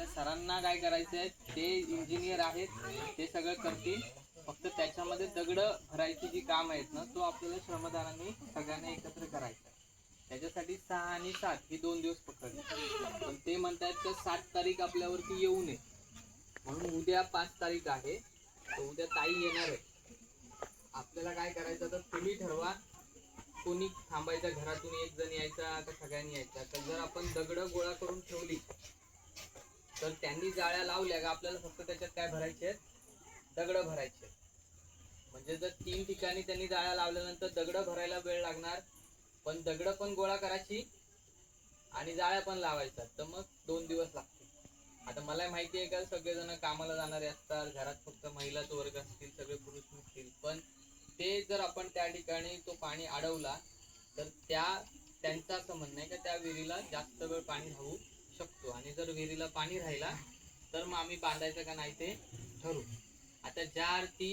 तर सरांना काय करायचं आहे ते इंजिनियर आहेत ते सगळं करतील. फक्त त्याच्यामध्ये दगड भरायची जी काम आहेत ना तो आपल्याला श्रमदानाने सगळ्यांना एकत्र करायचा त्याच्यासाठी सहा आणि सात हे दोन दिवस पकडले. पण ते म्हणतात तर सात तारीख आपल्यावरती येऊ नये. म्हणून उद्या पाच तारीख आहे तर उद्या ताई येणार आहे आपल्याला काय करायचं तर तुम्ही ठरवा. कोणी थांबायचं घरातून एक जण यायचा का सगळ्यांनी यायचा. तर जर आपण दगड गोळा करून ठेवली तर त्यांनी जाळ्या लावल्या का आपल्याला फक्त त्याच्यात काय भरायचे आहेत दगड भरायचे आहेत. म्हणजे जर तीन ठिकाणी त्यांनी जाळ्या लावल्यानंतर दगड भरायला वेळ लागणार पण दगड पण गोळा करायची आणि जाळ्या पण लावायच्या तर मग दोन दिवस लागतील आता मला माहिती आहे का सगळेजण कामाला जाणारे असतात घरात फक्त महिलाच वर्ग असतील सगळे पुरुष नसतील पण ते जर आपण त्या ठिकाणी तो पाणी अडवला तर त्या त्यांचं असं म्हणणं आहे का त्या विहिरीला जास्त वेळ पाणी राहू आणि जर विहिरीला पाणी राहिला तर मग आम्ही बांधायचं का नाही ते ठरू आता ज्या अर्थी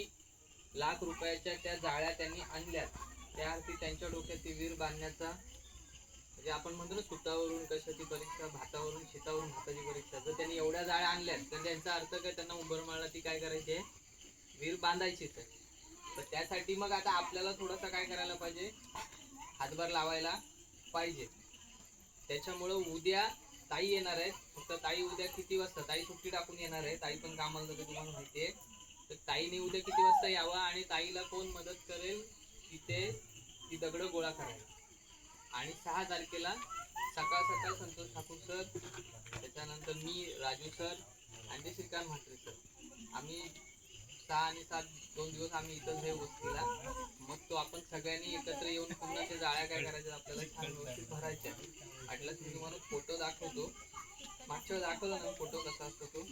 लाख रुपयाच्या त्या जाळ्या त्यांनी आणल्यात त्या अर्थी त्यांच्या डोक्यात ती विहीर बांधण्याचा म्हणजे आपण म्हणतो ना सुतावरून कशाची परीक्षा भातावरून शेतावरून भाताची परीक्षा जर त्यांनी एवढ्या जाळ्या आणल्यात तर त्यांचा अर्थ काय? त्यांना उंबरमाळा ती काय करायची आहे? विहीर बांधायचीच आहे तर त्यासाठी मग आता आपल्याला थोडंसं काय करायला पाहिजे? हातभार लावायला पाहिजे. त्याच्यामुळं उद्या ताई येणार आहेत. फक्त ताई उद्या किती वाजता? ताई सुट्टी टाकून येणार आहे ताई पण कामाला जाते तुम्हाला माहिती आहे. तर ताईने उद्या किती वाजता यावा आणि ताईला कोण मदत करेल? तिथे ती दगड गोळा करायला. आणि सहा तारखेला सकाळ सकाळ संतोष ठाकूर सर त्याच्यानंतर मी राजू सर आणि ते श्रीकांत म्हात्रे सर. आम्ही सहा आणि सात दोन दिवस आम्ही इथंच हे वस्तीला. मग तो आपण सगळ्यांनी एकत्र येऊन पुन्हा ते जाळ्या काय करायच्या आपल्याला? छान व्यवस्थित भरायच्या. वाटल्यास मी तुम्हाला फोटो दाखवतो. मागच्या दाखवला ना फोटो कसा असतो तो?